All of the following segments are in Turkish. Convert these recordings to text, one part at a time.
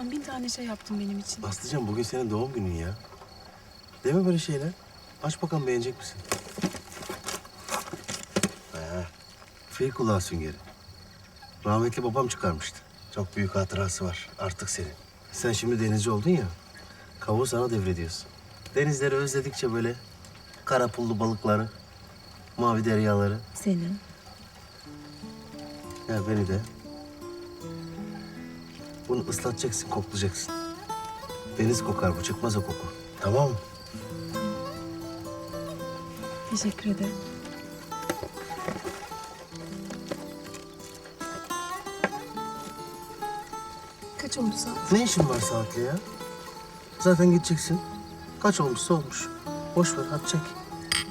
Zaten bin tane şey yaptın benim için. Aslıcan bugün senin doğum günün ya. Deme böyle şeyler. Aç bakalım beğenecek misin? Ha, fil kulağı süngeri. Rahmetli babam çıkarmıştı. Çok büyük hatırası var artık senin. Sen şimdi denizci oldun ya. Kavuğu sana devrediyorsun. Denizleri özledikçe böyle kara pullu balıkları, mavi deryaları, Senin. ya beni de. Bunu ıslatacaksın, koklayacaksın. Deniz kokar bu, çıkmaz o koku. Tamam mı? Teşekkür ederim. Kaç oldu saat? Ne işin var saatle ya? Zaten gideceksin. Kaç olmuşsa olmuş. Boş ver, hadi çek.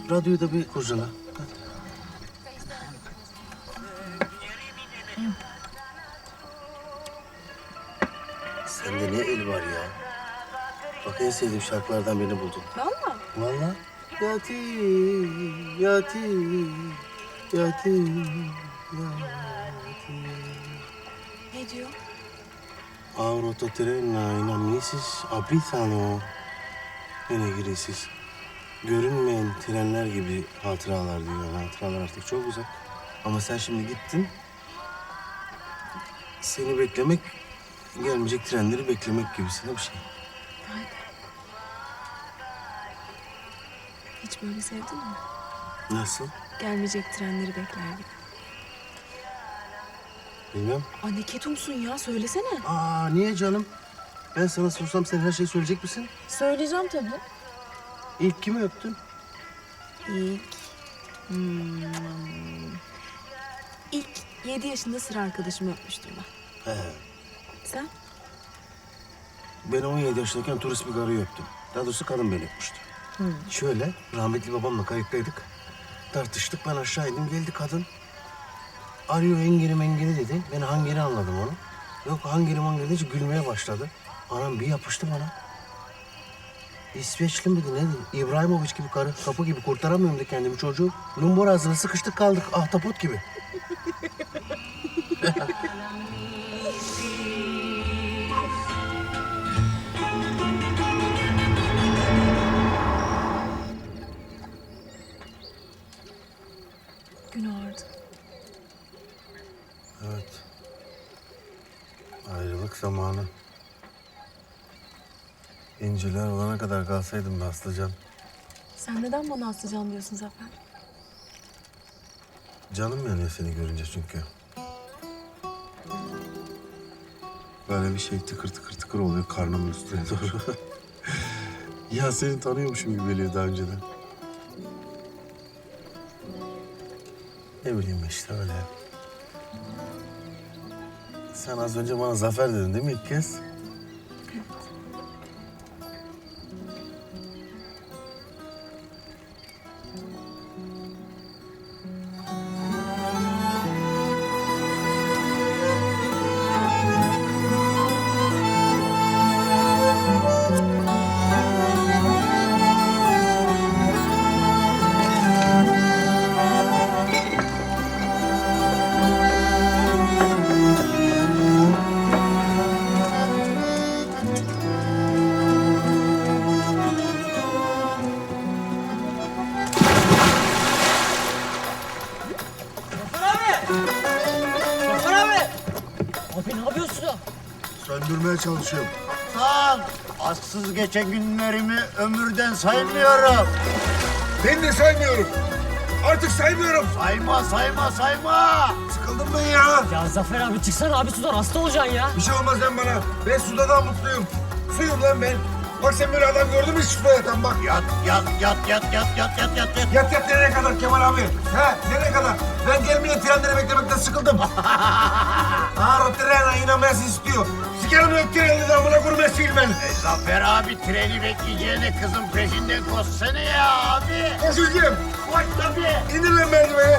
Radyoyu da bir kurcala. Hadi. Sende ne el var ya? Bak en sevdiğim şarkılardan birini buldum. Valla. Vallahi. Yati, yati, yati, yati. Ne diyor? Autotrena inamnisis abitano. Yine giresiz. Görünmeyen trenler gibi hatıralar diyor. Hatıralar artık çok uzak. Ama sen şimdi gittin. Seni beklemek, gelmeyecek trenleri beklemek gibisine bir şey. Vay be. Hiç böyle sevdin mi? Nasıl? Gelmeyecek trenleri bekler gibi. Bilmem. Aa ne ketumsun ya söylesene. Aa niye canım? Ben sana sorsam sen her şeyi söyleyecek misin? Söyleyeceğim tabii. İlk kimi öptün? İlk... Hmm, ilk yedi yaşında sıra arkadaşımı öpmüştüm ben. He. Sen? Ben 17 yaşındayken turist bir karıyı öptüm. Daha doğrusu kadın beni öpmüştü. Şöyle, rahmetli babamla kayıktaydık. Tartıştık, ben aşağı indim, geldi kadın. Arıyor hengiri mengiri dedi. Ben hangiri anladım onu. Yok hangiri mangiri deyince gülmeye başladı. Anam bir yapıştı bana. İsveçli miydi neydi? İbrahimovic gibi karı, kapı gibi kurtaramıyorum da kendimi çocuğu. Lumbor ağzına sıkıştık kaldık ahtapot gibi. zamanı. İnciler olana kadar kalsaydım be Aslıcan. Sen neden bana aslıcan diyorsun Zafer? Canım yanıyor seni görünce çünkü. Böyle bir şey tıkır tıkır tıkır oluyor karnımın üstüne doğru. ya seni tanıyormuşum gibi geliyor daha önceden. Ne bileyim işte öyle. Sen az önce bana zafer dedin değil mi ilk kez? Söndürmeye çalışıyorum. Lan aksız geçen günlerimi ömürden saymıyorum. Ben de saymıyorum. Artık saymıyorum. Sayma sayma sayma. Sıkıldım ben ya. Ya Zafer abi çıksana abi sudan hasta olacaksın ya. Bir şey olmaz lan bana. Ben suda daha mutluyum. Suyum lan ben. Bak sen böyle adam gördün mü hiç yatan bak. Yat yat yat yat yat yat yat yat yat. Yat yat nereye kadar Kemal abi? He nereye kadar? Ben gelmeyen trenleri beklemekten sıkıldım. ha Rotterdam'a inanmayasın istiyor. Sikerim yok trenleri amına kurma silmen. E, Zafer abi treni bekleyeceğine kızın peşinden koşsana ya abi. Koşacağım. Koş tabii. İndir lan merdiveni.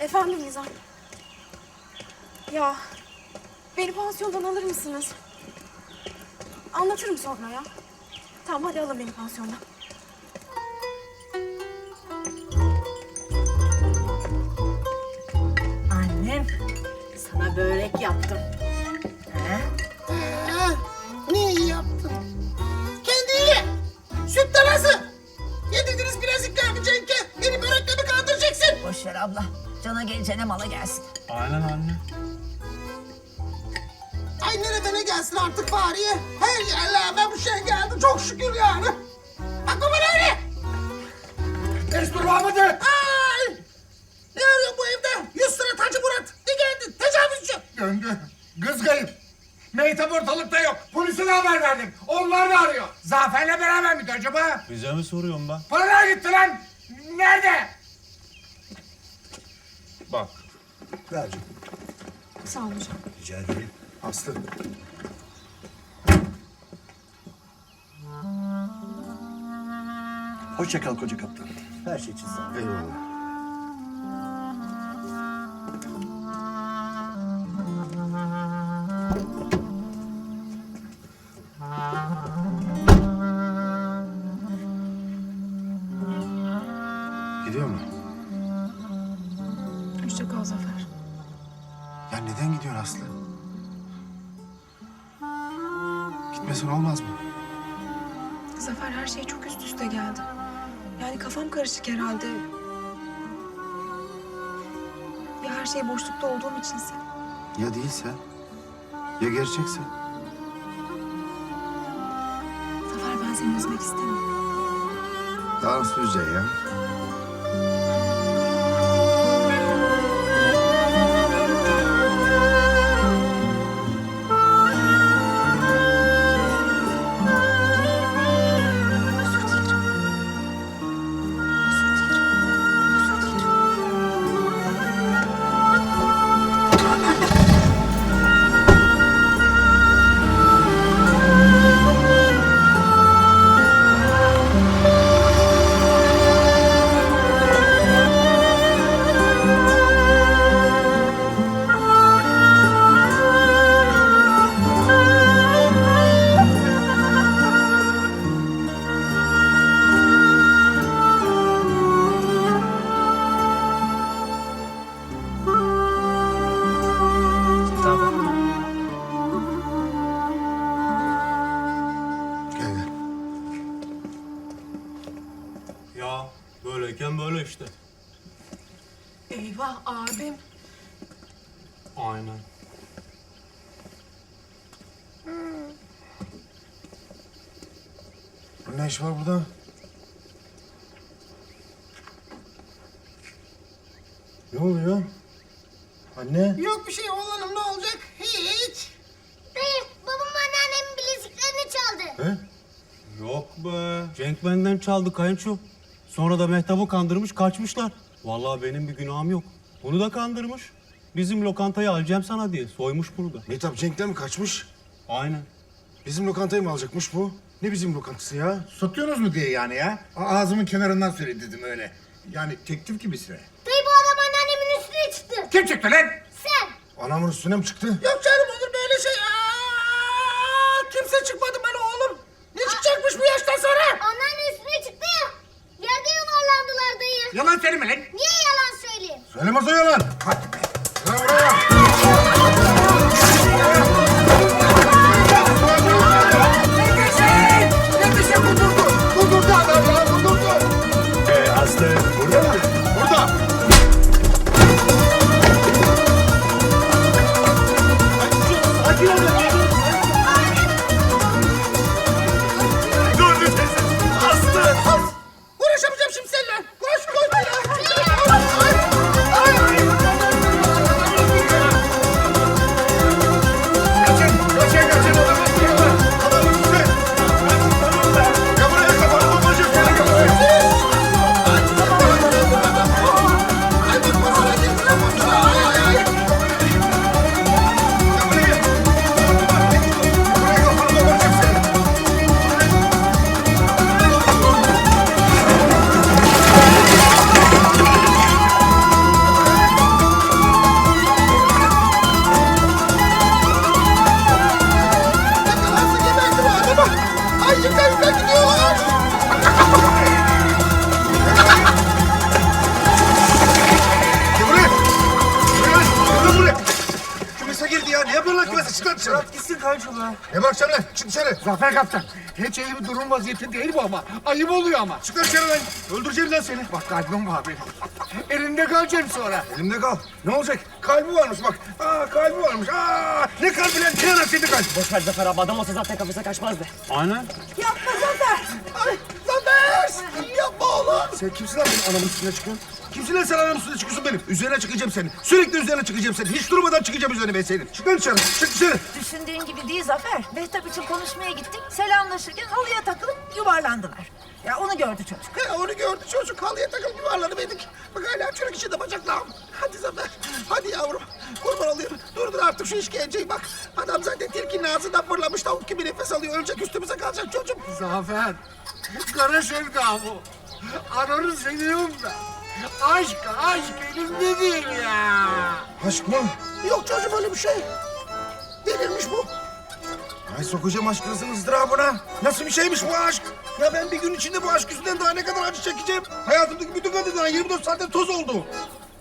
Efendim Nizam. Ya beni pansiyondan alır mısınız? Anlatırım sonra ya. Tamam hadi alın beni pansiyonda. Annem sana börek yaptım. He? Ne iyi yaptın? Kendi ye. Süt. Yedirdiniz birazcık kahveceyke. Beni börekle mi kandıracaksın? Boş ver abla. Cana geleceğine mala gelsin. Aynen anne. Ay nereden gelsin artık Fahriye? Her yerlerden bir şey geldi çok şükür yani. Aklıma öyle. Destur Mahmut'u. Ay! Ne arıyor bu evde? Yüz sıra Tacı Murat. Ne geldi? Tecavüzcü. Döndü. Kız kayıp. Mehtap ortalıkta yok. Polise de haber verdim. Onlar da arıyor. Zafer'le beraber miydi acaba? Bize mi soruyorum ben? Paralar gitti lan. Nerede? Bak. Ver canım. Sağ olun hocam. Rica ederim. Aslı. Hoşça kal koca kaptan. Her şey için sağ ol. Eyvallah. Gitmesen olmaz mı? Zafer her şey çok üst üste geldi. Yani kafam karışık herhalde. Ya her şey boşlukta olduğum içinse? Ya değilse? Ya gerçekse? Zafer ben seni üzmek istemiyorum. Daha üzeceksin ya? İş var burada? Ne oluyor? Anne? Yok bir şey oğlanım ne olacak? Hiç. Dayı, babam anneannemin bileziklerini çaldı. He? Yok be. Cenk benden çaldı kayınço. Sonra da Mehtap'ı kandırmış kaçmışlar. Vallahi benim bir günahım yok. Bunu da kandırmış. Bizim lokantayı alacağım sana diye soymuş bunu da. Mehtap Cenk'ten mi kaçmış? Aynen. Bizim lokantayı mı alacakmış bu? Ne bizim lokantası ya? Satıyorsunuz mu diye yani ya? A- Ağzımın kenarından söyle dedim öyle. Yani teklif gibisi. Dayı bu adam anneannemin üstüne çıktı. Kim çıktı lan? Sen. Anamın üstüne mi çıktı? Yok canım olur böyle şey. Aa, kimse çıkmadı bana oğlum. Ne çıkacakmış bu yaştan sonra? Anneanne üstüne çıktı ya. Yerde yuvarlandılar dayı. Yalan söyleme lan. Niye yalan söyleyeyim? Söylemez o yalan. Hadi dışarı. Bırak gitsin kayınço be. Ne bakacağım lan? Çık dışarı. Zafer kaptan. Hiç iyi bir durum vaziyeti değil bu ama. Ayıp oluyor ama. Çık lan dışarı lan. Öldüreceğim lan seni. Bak kalbim var benim. Elinde kalacaksın sonra. Elimde kal. Ne olacak? Kalbi varmış bak. Aa kalbi varmış. Aa ne kalbi lan? Ne nasıl kalp? Boş ver Zafer abi adam olsa zaten kafese kaçmazdı. Aynen. Yapma Zafer. Ay. Sen kimsin lan benim anamın üstüne çıkıyorsun? Kimsin lan sen anamın üstüne çıkıyorsun benim? Üzerine çıkacağım senin. Sürekli üzerine çıkacağım senin. Hiç durmadan çıkacağım üzerine ben senin. Çık lan dışarı. Çık dışarı. Düşündüğün gibi değil Zafer. Mehtap için konuşmaya gittik. Selamlaşırken halıya takılıp yuvarlandılar. Ya onu gördü çocuk. He, onu gördü çocuk halıya takılıp yuvarlanıverdik. Bak hala çürük içinde bacaklarım. Hadi Zafer. Hadi yavrum. Kurban olayım. Durdur artık şu işkenceyi bak. Adam zaten tilkinin ağzından fırlamış tavuk gibi nefes alıyor. Ölecek üstümüze kalacak çocuğum. Zafer. Kara sevda bu. Ananı seviyorum ben. Aşk, aşk elimde değil ya. Aşk mı? Yok çocuğum öyle bir şey. Delirmiş bu. Ay sokacağım aşkınızın ızdırabına. Nasıl bir şeymiş bu aşk? Ya ben bir gün içinde bu aşk yüzünden daha ne kadar acı çekeceğim? Hayatımdaki bütün kadınlar 24 saatte toz oldu.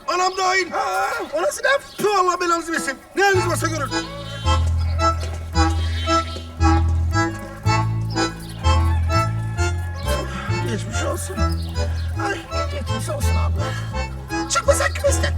Anam dahil. Ha, O nasıl laf? Tüh Allah belanızı versin. Ne haliniz varsa görün. Olsun. Ay Geçmiş olsun abla. çıkma sen kümesten.